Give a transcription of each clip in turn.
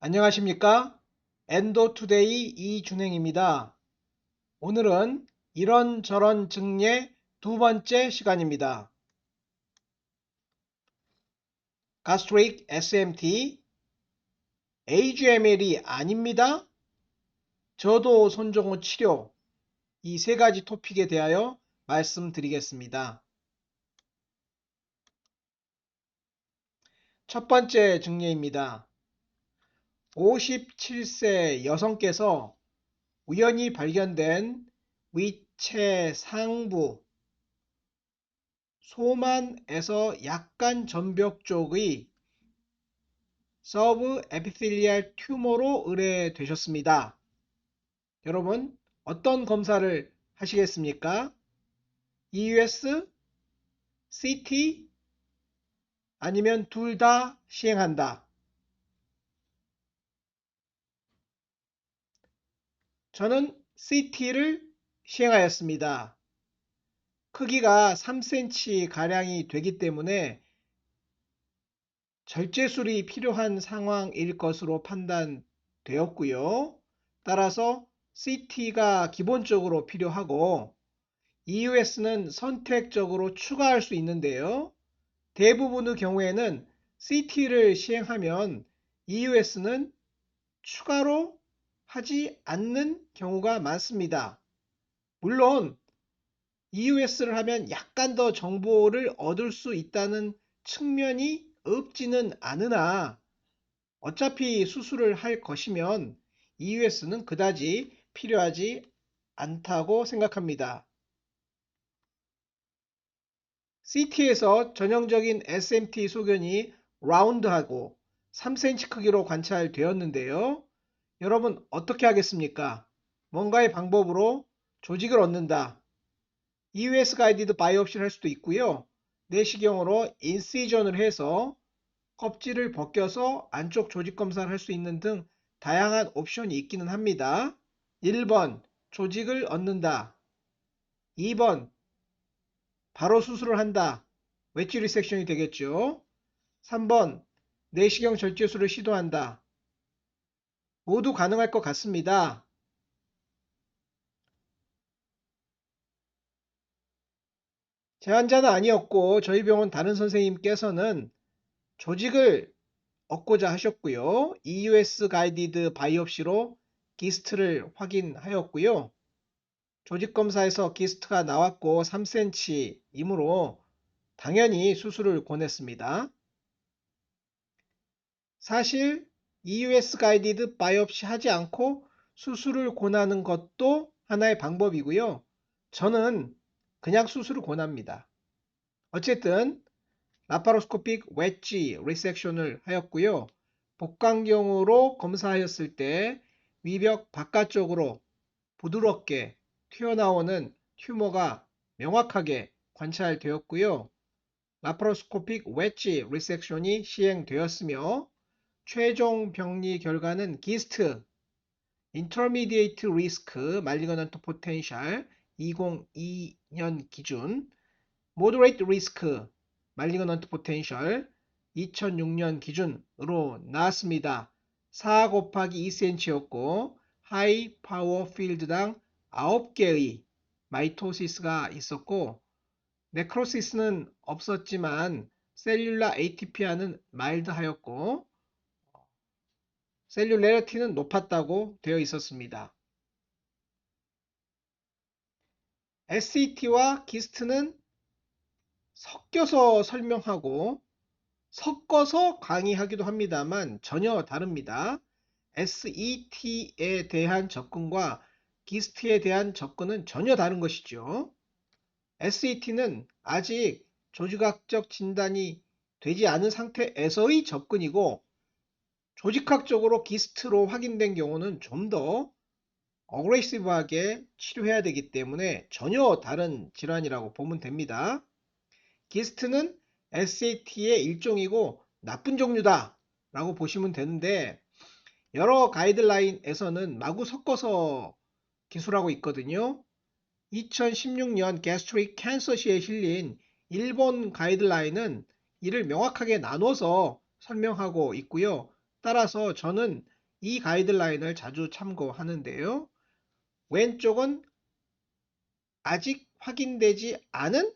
안녕하십니까? 엔도투데이 이준행입니다. 오늘은 이런저런 증례 두 번째 시간입니다. 가스트릭 SMT AGML이 아닙니다. 저도 손종호 치료 이 세 가지 토픽에 대하여 말씀드리겠습니다. 첫 번째 증례입니다. 57세 여성께서 우연히 발견된 위체 상부 소만에서 약간 전벽 쪽의 서브 에피텔리알 튜머로 의뢰되셨습니다. 여러분 어떤 검사를 하시겠습니까? EUS, CT 아니면 둘 다 시행한다. 저는 CT를 시행하였습니다. 크기가 3cm 가량이 되기 때문에 절제술이 필요한 상황일 것으로 판단되었고요. 따라서 CT가 기본적으로 필요하고 EUS는 선택적으로 추가할 수 있는데요. 대부분의 경우에는 CT를 시행하면 EUS는 추가로 하지 않는 경우가 많습니다. 물론 EUS를 하면 약간 더 정보를 얻을 수 있다는 측면이 없지는 않으나 어차피 수술을 할 것이면 EUS는 그다지 필요하지 않다고 생각합니다. CT에서 전형적인 SMT 소견이 라운드하고 3cm 크기로 관찰되었는데요. 여러분 어떻게 하겠습니까? 뭔가의 방법으로 조직을 얻는다. EUS 가이디드 바이옵시를 할 수도 있고요. 내시경으로 인시전을 해서 껍질을 벗겨서 안쪽 조직 검사를 할 수 있는 등 다양한 옵션이 있기는 합니다. 1번 조직을 얻는다. 2번 바로 수술을 한다. 웨지 리섹션이 되겠죠. 3번 내시경 절제술을 시도한다. 모두 가능할 것 같습니다. 제 환자는 아니었고 저희 병원 다른 선생님께서는 조직을 얻고자 하셨고요. EUS 가이디드 바이옵시로 기스트를 확인하였고요. 조직 검사에서 기스트가 나왔고 3cm이므로 당연히 수술을 권했습니다. 사실 EUS 가이디드 바이옵시 하지 않고 수술을 권하는 것도 하나의 방법이고요. 저는 그냥 수술을 권합니다. 어쨌든 라파로스코픽 웨지 리섹션을 하였고요. 복강경으로 검사하였을 때 위벽 바깥쪽으로 부드럽게 튀어나오는 튜머가 명확하게 관찰되었고요. 라파로스코픽 웨지 리섹션이 시행되었으며 최종 병리 결과는 기스트, 인터미디에이트 리스크, 말리거넌트 포텐셜 2002년 기준, 모더레이트 리스크, 말리거넌트 포텐셜 2006년 기준으로 나왔습니다. 4 곱하기 2cm였고 하이 파워 필드당 9개의 마이토시스가 있었고 네크로시스는 없었지만 셀룰라 ATP와는 마일드하였고 셀룰레러티는 높았다고 되어 있었습니다. SET와 기스트는 섞여서 설명하고 섞어서 강의하기도 합니다만 전혀 다릅니다. SET에 대한 접근과 기스트에 대한 접근은 전혀 다른 것이죠. SET는 아직 조직학적 진단이 되지 않은 상태에서의 접근이고 조직학적으로 기스트로 확인된 경우는 좀 더 어그레시브하게 치료해야 되기 때문에 전혀 다른 질환이라고 보면 됩니다. 기스트는 SAT의 일종이고 나쁜 종류다 라고 보시면 되는데 여러 가이드라인에서는 마구 섞어서 기술하고 있거든요. 2016년 게스트릭 캔서시에 실린 일본 가이드라인은 이를 명확하게 나눠서 설명하고 있고요. 따라서 저는 이 가이드라인을 자주 참고하는데요. 왼쪽은 아직 확인되지 않은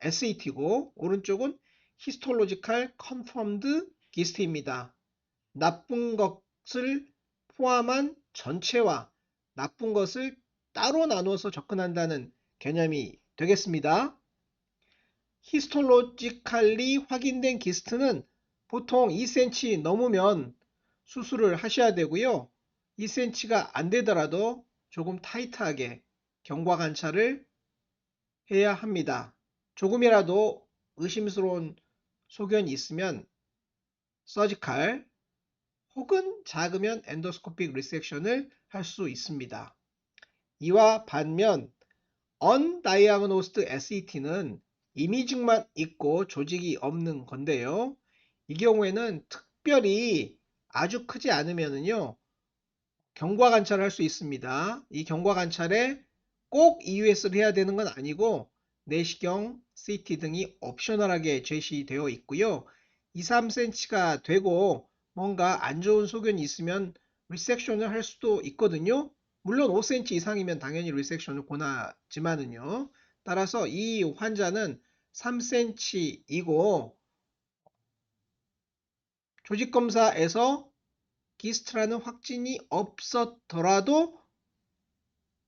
SAT고 오른쪽은 Histological Confirmed GIST입니다. 나쁜 것을 포함한 전체와 나쁜 것을 따로 나누어서 접근한다는 개념이 되겠습니다. 히스톨로지칼리 확인된 기스트는 보통 2cm 넘으면 수술을 하셔야 되고요. 2cm가 안 되더라도 조금 타이트하게 경과 관찰을 해야 합니다. 조금이라도 의심스러운 소견이 있으면 서지칼 혹은 작으면 엔도스코픽 리섹션을 할 수 있습니다. 이와 반면 undiagnosed SET는 이미징만 있고 조직이 없는 건데요. 이 경우에는 특별히 아주 크지 않으면요 경과 관찰을 할 수 있습니다. 이 경과 관찰에 꼭 EUS를 해야 되는 건 아니고 내시경, CT 등이 옵셔널하게 제시되어 있고요. 2, 3cm가 되고 뭔가 안 좋은 소견이 있으면 리섹션을 할 수도 있거든요. 물론 5cm 이상이면 당연히 리섹션을 권하지만은요. 따라서 이 환자는 3cm이고 조직검사에서 기스트라는 확진이 없었더라도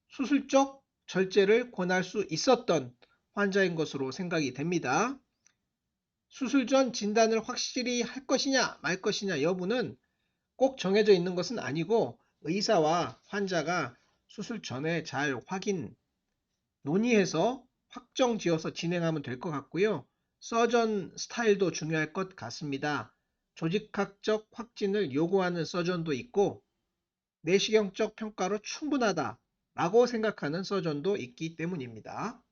수술적 절제를 권할 수 있었던 환자인 것으로 생각이 됩니다. 수술 전 진단을 확실히 할 것이냐 말 것이냐 여부는 꼭 정해져 있는 것은 아니고 의사와 환자가 수술 전에 잘 확인 논의해서 확정 지어서 진행하면 될 것 같고요. 서전 스타일도 중요할 것 같습니다. 조직학적 확진을 요구하는 서전도 있고 내시경적 평가로 충분하다 라고 생각하는 서전도 있기 때문입니다.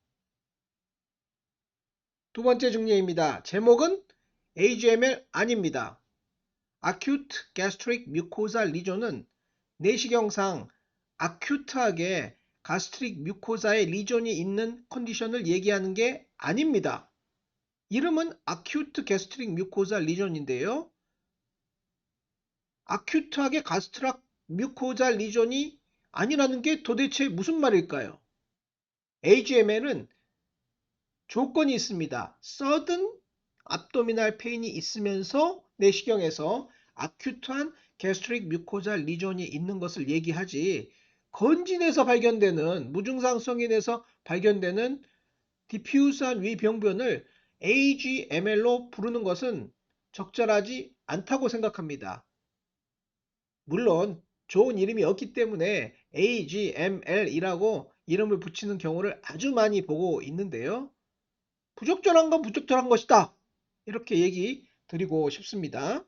두 번째 중례입니다. 제목은 AGML 아닙니다. Acute Gastric Mucosal Lesion은 내시경상 아큐트하게 가스트릭 뮤코사에 리존이 있는 컨디션을 얘기하는 게 아닙니다. 이름은 아큐트 게스트릭 뮤코사 리존인데요. 아큐트하게 가스트락 뮤코자 리존이 아니라는 게 도대체 무슨 말일까요? AGML은 조건이 있습니다. sudden abdominal pain이 있으면서 내시경에서 아큐트한 게스트릭 뮤코자 리존이 있는 것을 얘기하지 건진에서 발견되는 무증상 성인에서 발견되는 디퓨스한 위병변을 AGML로 부르는 것은 적절하지 않다고 생각합니다. 물론 좋은 이름이 없기 때문에 AGML이라고 이름을 붙이는 경우를 아주 많이 보고 있는데요. 부적절한 건 부적절한 것이다. 이렇게 얘기 드리고 싶습니다.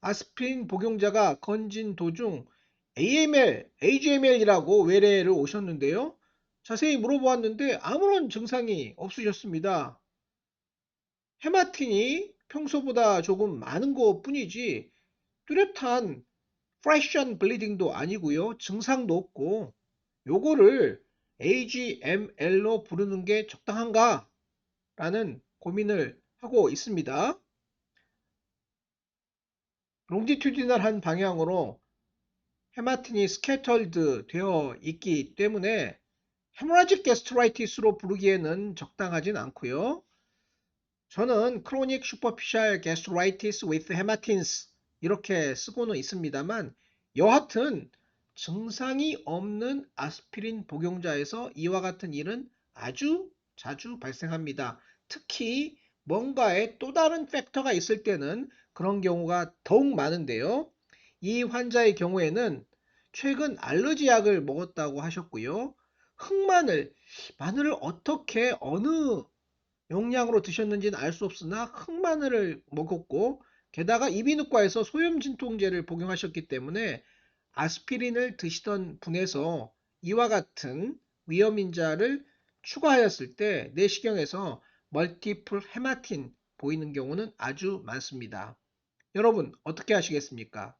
아스피린 복용자가 건진 도중 AML, AGML이라고 외래를 오셨는데요. 자세히 물어보았는데 아무런 증상이 없으셨습니다. 헤마틴이 평소보다 조금 많은 것 뿐이지 뚜렷한 프레션 블리딩도 아니고요. 증상도 없고 요거를 AGML로 부르는 게 적당한가? 라는 고민을 하고 있습니다. 롱디튜디널한 방향으로 헤마틴이 스캐털드 되어 있기 때문에 헤모라직 게스트라이티스로 부르기에는 적당하진 않고요. 저는 크로닉 슈퍼피셜 게스트라이티스 with 헤마틴스 이렇게 쓰고는 있습니다만 여하튼 증상이 없는 아스피린 복용자에서 이와 같은 일은 아주 자주 발생합니다. 특히 뭔가에 또 다른 팩터가 있을 때는 그런 경우가 더욱 많은데요. 이 환자의 경우에는 최근 알러지 약을 먹었다고 하셨고요. 흑마늘, 마늘을 어떻게 어느 용량으로 드셨는지는 알 수 없으나 흑마늘을 먹었고 게다가 이비인후과에서 소염 진통제를 복용하셨기 때문에 아스피린을 드시던 분에서 이와 같은 위험 인자를 추가하였을 때 내시경에서 멀티플 헤마틴 보이는 경우는 아주 많습니다. 여러분 어떻게 하시겠습니까?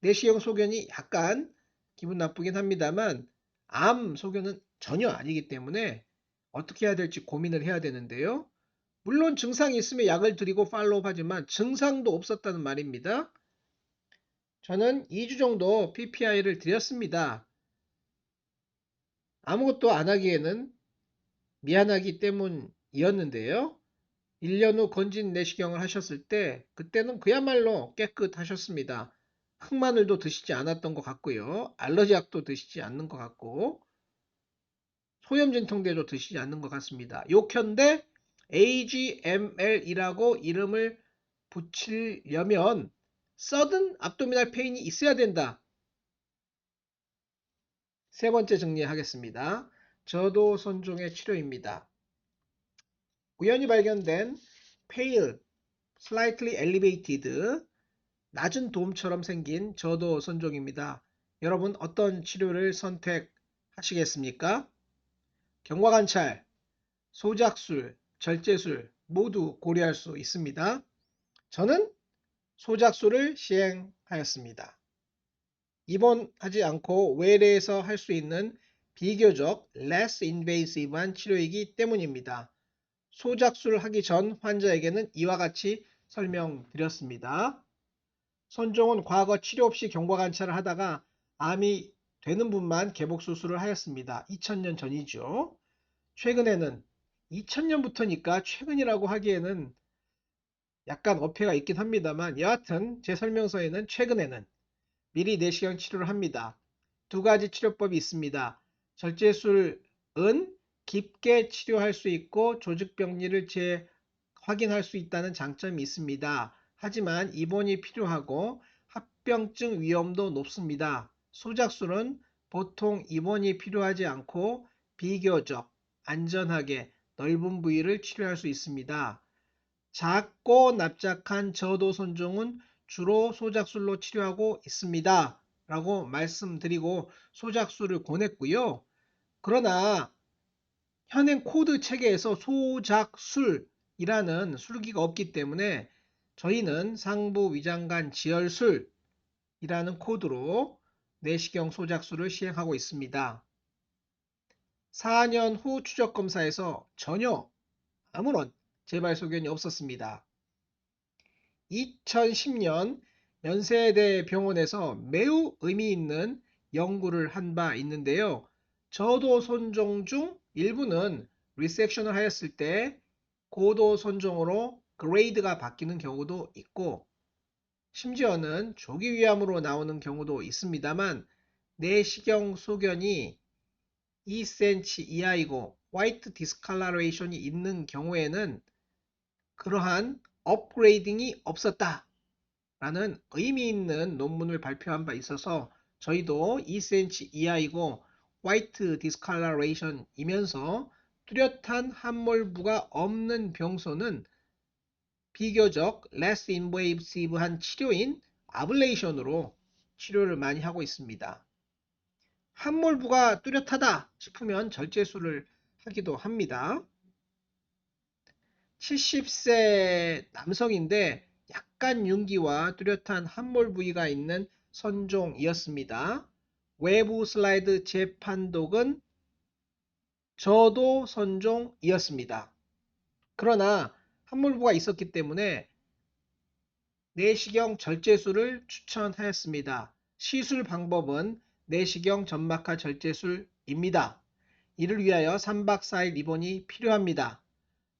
내시경 소견이 약간 기분 나쁘긴 합니다만 암 소견은 전혀 아니기 때문에 어떻게 해야 될지 고민을 해야 되는데요. 물론 증상이 있으면 약을 드리고 팔로우 하지만 증상도 없었다는 말입니다. 저는 2주 정도 PPI를 드렸습니다. 아무것도 안 하기에는 미안하기 때문이었는데요. 1년 후 건진 내시경을 하셨을 때 그때는 그야말로 깨끗하셨습니다. 흑마늘도 드시지 않았던 것 같고요. 알러지약도 드시지 않는 것 같고 소염진통제도 드시지 않는 것 같습니다. 요컨대 AGML이라고 이름을 붙이려면 서든 압도미널 페인이 있어야 된다. 세 번째 정리하겠습니다. 저도 손종의 치료입니다. 우연히 발견된 pale, slightly elevated, 낮은 돔처럼 생긴 저도 손종입니다. 여러분 어떤 치료를 선택하시겠습니까? 경과 관찰, 소작술, 절제술 모두 고려할 수 있습니다. 저는 소작술을 시행하였습니다. 입원하지 않고 외래에서 할 수 있는 비교적 less invasive한 치료이기 때문입니다. 소작술 하기 전 환자에게는 이와 같이 설명드렸습니다. 손종은 과거 치료 없이 경과관찰을 하다가 암이 되는 분만 개복 수술을 하였습니다. 2000년 전이죠. 최근에는 2000년부터니까 최근이라고 하기에는 약간 어폐가 있긴 합니다만 여하튼 제 설명서에는 최근에는 미리 내시경 치료를 합니다. 두 가지 치료법이 있습니다. 절제술은 깊게 치료할 수 있고 조직병리를 재 확인할 수 있다는 장점이 있습니다. 하지만 입원이 필요하고 합병증 위험도 높습니다. 소작술은 보통 입원이 필요하지 않고 비교적 안전하게 넓은 부위를 치료할 수 있습니다. 작고 납작한 저도손종은 주로 소작술로 치료하고 있습니다. 라고 말씀드리고 소작술을 권했고요. 그러나 현행 코드 체계에서 소작술이라는 술기가 없기 때문에 저희는 상부 위장관 지혈술이라는 코드로 내시경 소작술을 시행하고 있습니다. 4년 후 추적 검사에서 전혀 아무런 재발 소견이 없었습니다. 2010년 연세대 병원에서 매우 의미 있는 연구를 한 바 있는데요. 저도 손종 중 일부는 리섹션을 하였을 때 고도 손종으로 그레이드가 바뀌는 경우도 있고 심지어는 조기 위암으로 나오는 경우도 있습니다만 내시경 소견이 2cm 이하이고 화이트 디스칼라레이션이 있는 경우에는 그러한 업그레이딩이 없었다 라는 의미 있는 논문을 발표한 바 있어서 저희도 2cm 이하이고 화이트 디스칼라레이션이면서 뚜렷한 함몰부가 없는 병소는 비교적 less invasive한 치료인 아블레이션으로 치료를 많이 하고 있습니다. 함몰부가 뚜렷하다 싶으면 절제술을 하기도 합니다. 70세 남성인데 약간 윤기와 뚜렷한 함몰 부위가 있는 선종이었습니다. 외부 슬라이드 재판독은 저도 선종이었습니다. 그러나 함몰부가 있었기 때문에 내시경 절제술을 추천하였습니다. 시술 방법은 내시경 점막하 절제술입니다. 이를 위하여 3박 4일 입원이 필요합니다.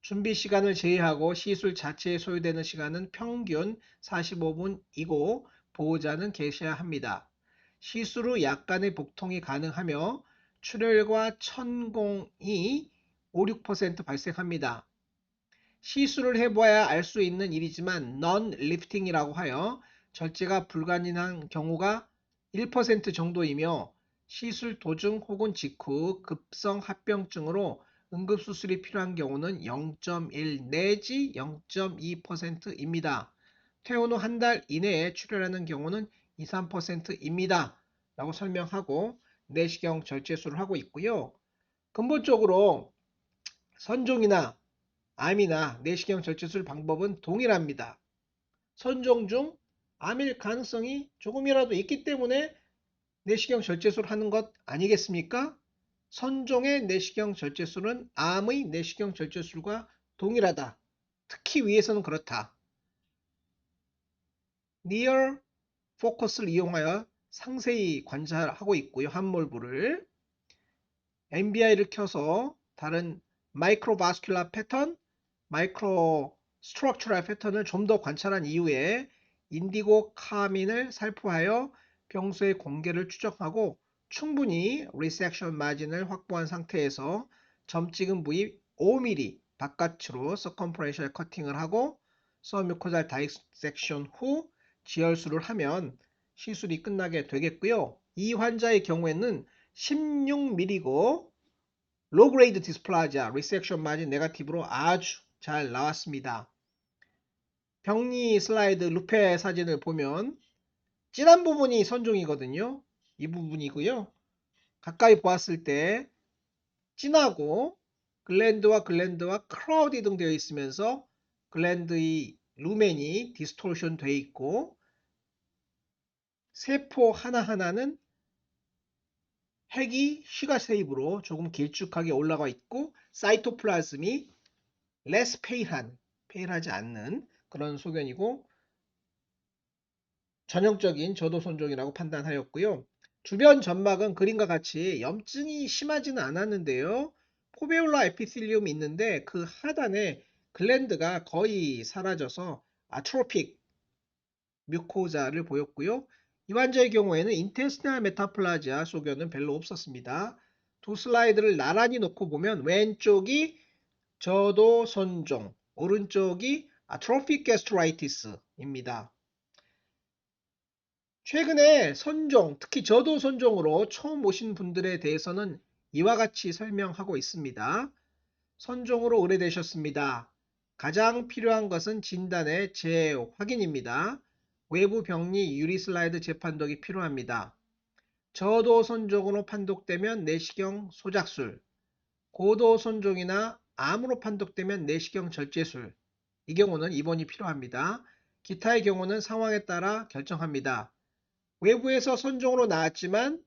준비 시간을 제외하고 시술 자체에 소요되는 시간은 평균 45분이고 보호자는 계셔야 합니다. 시술 후 약간의 복통이 가능하며 출혈과 천공이 5, 6% 발생합니다. 시술을 해봐야 알 수 있는 일이지만 non lifting이라고 하여 절제가 불가능한 경우가 1% 정도이며 시술 도중 혹은 직후 급성 합병증으로 응급수술이 필요한 경우는 0.1 내지 0.2%입니다. 퇴원 후 한 달 이내에 출혈하는 경우는 2, 3%입니다. 라고 설명하고 내시경 절제술을 하고 있고요. 근본적으로 선종이나 암이나 내시경 절제술 방법은 동일합니다. 선종 중 암일 가능성이 조금이라도 있기 때문에 내시경 절제술 하는 것 아니겠습니까? 선종의 내시경 절제술은 암의 내시경 절제술과 동일하다. 특히 위에서는 그렇다. Near 포커스를 이용하여 상세히 관찰하고 있고요. 함몰부를 MBI를 켜서 다른 마이크로바스큘라 패턴, 마이크로 스트럭처럴 패턴을 좀 더 관찰한 이후에 인디고 카민을 살포하여 병수의 공개를 추적하고 충분히 리섹션 마진을 확보한 상태에서 점 찍은 부위 5mm 바깥으로 서컴프레셜 커팅을 하고 서뮤코잘 다이섹션 후 지혈수를 하면 시술이 끝나게 되겠고요. 이 환자의 경우에는 16mm고 로그레이드 디스플라지아 리섹션 마진 네가티브로 아주 잘 나왔습니다. 병리 슬라이드 루페 사진을 보면 진한 부분이 선종이거든요. 이 부분이고요. 가까이 보았을 때 진하고 글랜드와 글랜드와 크라우디 등 되어 있으면서 글랜드의 루멘이 디스토션 되어 있고 세포 하나하나는 핵이 시가세입으로 조금 길쭉하게 올라가 있고 사이토플라즘이 레스 페일한 페일하지 않는 그런 소견이고 전형적인 저도손종이라고 판단하였고요. 주변 점막은 그림과 같이 염증이 심하지는 않았는데요. 포베올라 에피실리움이 있는데 그 하단에 글랜드가 거의 사라져서 아트로픽 뮤코자를 보였고요. 이 환자의 경우에는 인테스티널 메타플라지아 소견은 별로 없었습니다. 두 슬라이드를 나란히 놓고 보면 왼쪽이 저도 손종, 오른쪽이 아트로픽 게스트라이티스입니다. 최근에 선종, 특히 저도 선종으로 처음 오신 분들에 대해서는 이와 같이 설명하고 있습니다. 선종으로 의뢰되셨습니다. 가장 필요한 것은 진단의 재확인입니다. 외부 병리 유리 슬라이드 재판독이 필요합니다. 저도 선종으로 판독되면 내시경 소작술, 고도 선종이나 암으로 판독되면 내시경 절제술, 이 경우는 입원이 필요합니다. 기타의 경우는 상황에 따라 결정합니다. 외부에서 선종으로 나왔지만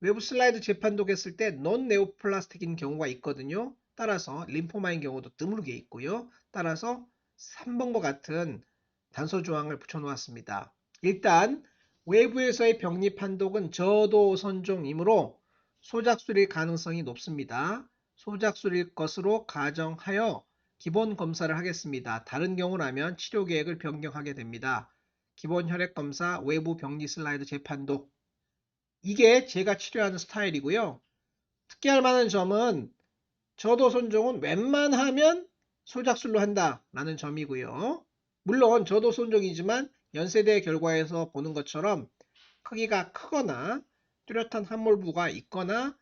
외부 슬라이드 재판독 했을 때논 네오플라스틱인 경우가 있거든요. 따라서 림포마인 경우도 드물게 있고요. 따라서 3번과 같은 단서 조항을 붙여놓았습니다. 일단 외부에서의 병리 판독은 저도 선종이므로 소작술일 가능성이 높습니다. 소작술일 것으로 가정하여 기본 검사를 하겠습니다. 다른 경우라면 치료 계획을 변경하게 됩니다. 기본 혈액 검사, 외부 병리 슬라이드 재판독. 이게 제가 치료하는 스타일이고요. 특기할 만한 점은 저도 손종은 웬만하면 소작술로 한다라는 점이고요. 물론 저도 손종이지만 연세대 결과에서 보는 것처럼 크기가 크거나 뚜렷한 함몰부가 있거나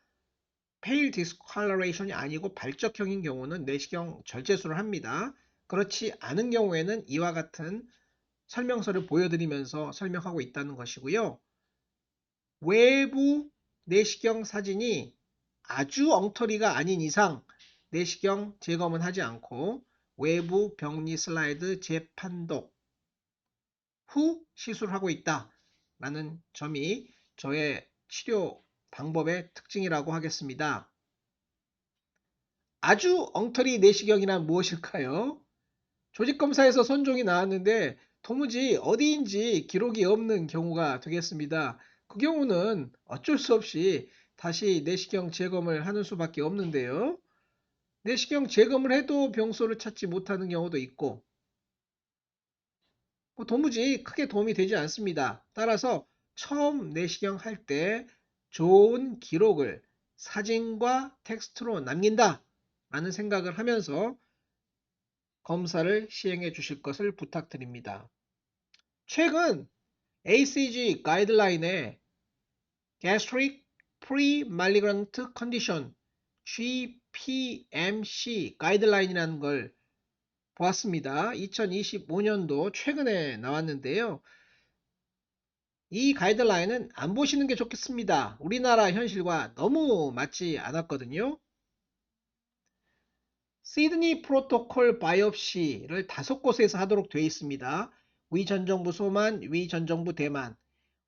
페일 디스컬러레이션이 아니고 발적형인 경우는 내시경 절제술을 합니다. 그렇지 않은 경우에는 이와 같은 설명서를 보여드리면서 설명하고 있다는 것이고요. 외부 내시경 사진이 아주 엉터리가 아닌 이상 내시경 재검은 하지 않고 외부 병리 슬라이드 재판독 후 시술하고 있다 라는 점이 저의 치료 방법의 특징이라고 하겠습니다. 아주 엉터리 내시경이란 무엇일까요? 조직검사에서 선종이 나왔는데 도무지 어디인지 기록이 없는 경우가 되겠습니다. 그 경우는 어쩔 수 없이 다시 내시경 재검을 하는 수밖에 없는데요. 내시경 재검을 해도 병소를 찾지 못하는 경우도 있고 뭐 도무지 크게 도움이 되지 않습니다. 따라서 처음 내시경 할 때 좋은 기록을 사진과 텍스트로 남긴다 라는 생각을 하면서 검사를 시행해 주실 것을 부탁드립니다. 최근 ACG 가이드라인에 Gastric Pre-Malignant Condition GPMC 가이드라인이라는 걸 보았습니다. 2025년도 최근에 나왔는데요. 이 가이드라인은 안 보시는 게 좋겠습니다. 우리나라 현실과 너무 맞지 않았거든요. 시드니 프로토콜 바이옵시를 다섯 곳에서 하도록 되어 있습니다. 위 전 정부 소만, 위 전 정부 대만,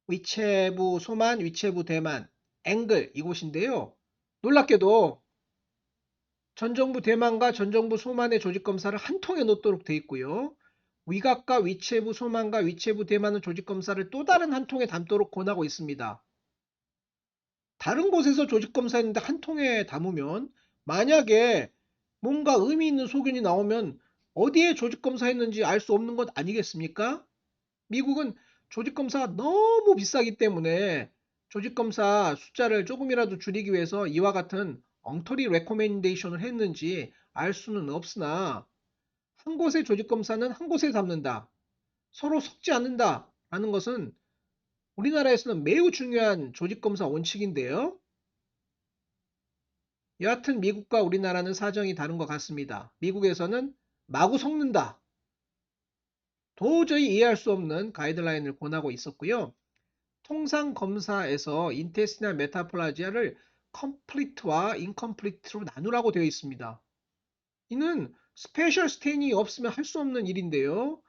위체부 소만, 위체부 대만, 앵글 이곳인데요. 놀랍게도 전 정부 대만과 전 정부 소만의 조직 검사를 한 통에 놓도록 되어 있고요. 위각과 위체부 소만과 위체부 대만은 조직검사를 또 다른 한 통에 담도록 권하고 있습니다. 다른 곳에서 조직검사했는데 한 통에 담으면 만약에 뭔가 의미 있는 소견이 나오면 어디에 조직검사했는지 알 수 없는 것 아니겠습니까? 미국은 조직검사가 너무 비싸기 때문에 조직검사 숫자를 조금이라도 줄이기 위해서 이와 같은 엉터리 레코멘데이션을 했는지 알 수는 없으나 한 곳의 조직검사는 한 곳에 담는다. 서로 섞지 않는다. 라는 것은 우리나라에서는 매우 중요한 조직검사 원칙인데요. 여하튼 미국과 우리나라는 사정이 다른 것 같습니다. 미국에서는 마구 섞는다. 도저히 이해할 수 없는 가이드라인을 권하고 있었고요. 통상 검사에서 인테스티나 메타플라지아를 컴플리트와 인컴플리트로 나누라고 되어 있습니다. 이는 스페셜 스테인이 없으면 할 수 없는 일인데요.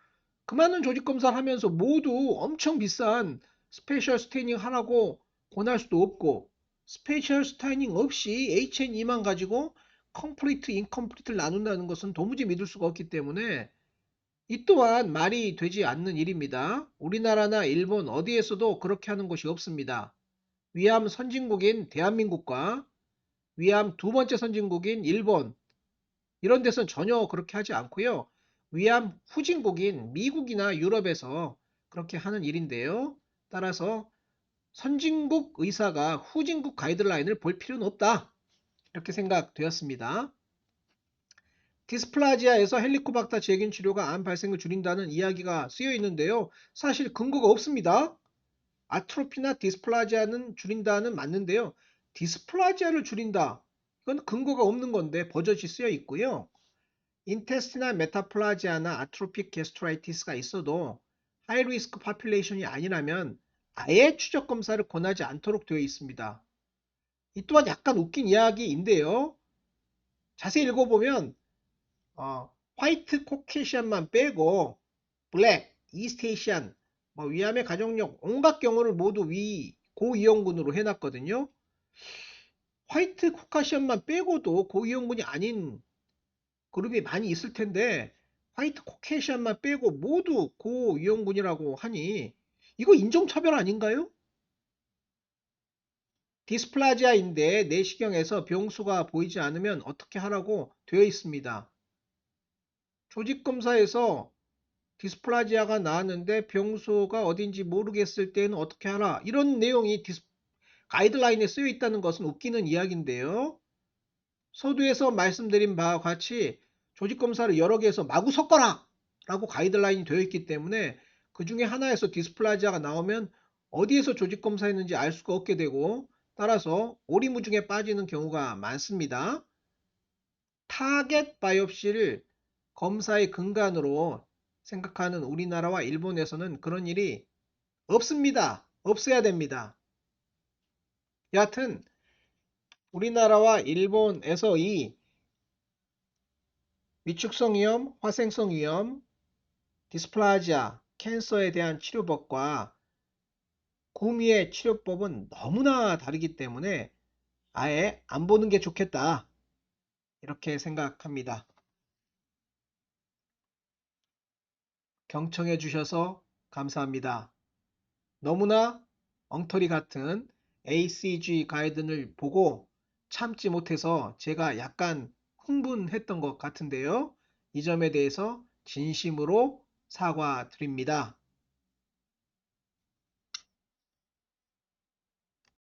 그 많은 조직 검사를 하면서 모두 엄청 비싼 스페셜 스테이닝 하라고 권할 수도 없고 스페셜 스테이닝 없이 HN2만 가지고 컴플리트, 인컴플리트를 나눈다는 것은 도무지 믿을 수가 없기 때문에 이 또한 말이 되지 않는 일입니다. 우리나라나 일본 어디에서도 그렇게 하는 곳이 없습니다. 위암 선진국인 대한민국과 위암 두 번째 선진국인 일본 이런 데서는 전혀 그렇게 하지 않고요. 위암 후진국인 미국이나 유럽에서 그렇게 하는 일인데요. 따라서 선진국 의사가 후진국 가이드라인을 볼 필요는 없다. 이렇게 생각되었습니다. 디스플라지아에서 헬리코박터 제균 치료가 암 발생을 줄인다는 이야기가 쓰여 있는데요. 사실 근거가 없습니다. 아트로피나 디스플라지아는 줄인다는 맞는데요. 디스플라지아를 줄인다. 이건 근거가 없는 건데 버젓이 쓰여 있고요. 인테스티나 메타플라지아나 아트로픽 게스트라이티스가 있어도 하이 리스크 파퓰레이션이 아니라면 아예 추적 검사를 권하지 않도록 되어 있습니다. 이 또한 약간 웃긴 이야기인데요. 자세히 읽어보면 어, 화이트 코케시안만 빼고 블랙, 이스테이시안, 뭐 위암의 가족력 온갖 경우를 모두 위 고이용군으로 해놨거든요. 화이트 코카시안만 빼고도 고이용군이 아닌 그룹이 많이 있을 텐데 화이트 코케이션만 빼고 모두 고위험군이라고 하니 이거 인종차별 아닌가요? 디스플라지아인데 내시경에서 병수가 보이지 않으면 어떻게 하라고 되어 있습니다. 조직검사에서 디스플라지아가 나왔는데 병수가 어딘지 모르겠을 때는 어떻게 하라 이런 내용이 디스, 가이드라인에 쓰여 있다는 것은 웃기는 이야기인데요. 서두에서 말씀드린 바와 같이 조직검사를 여러 개에서 마구 섞어라! 라고 가이드라인이 되어 있기 때문에 그 중에 하나에서 디스플라지아가 나오면 어디에서 조직검사 했는지 알 수가 없게 되고 따라서 오리무중에 빠지는 경우가 많습니다. 타겟 바이옵시를 검사의 근간으로 생각하는 우리나라와 일본에서는 그런 일이 없습니다. 없어야 됩니다. 여하튼 우리나라와 일본에서 이 위축성 위염, 화생성 위염, 디스플라지아, 캔서에 대한 치료법과 구미의 치료법은 너무나 다르기 때문에 아예 안 보는 게 좋겠다. 이렇게 생각합니다. 경청해 주셔서 감사합니다. 너무나 엉터리 같은 ACG 가이드를 보고 참지 못해서 제가 약간 흥분했던 것 같은데요. 이 점에 대해서 진심으로 사과드립니다.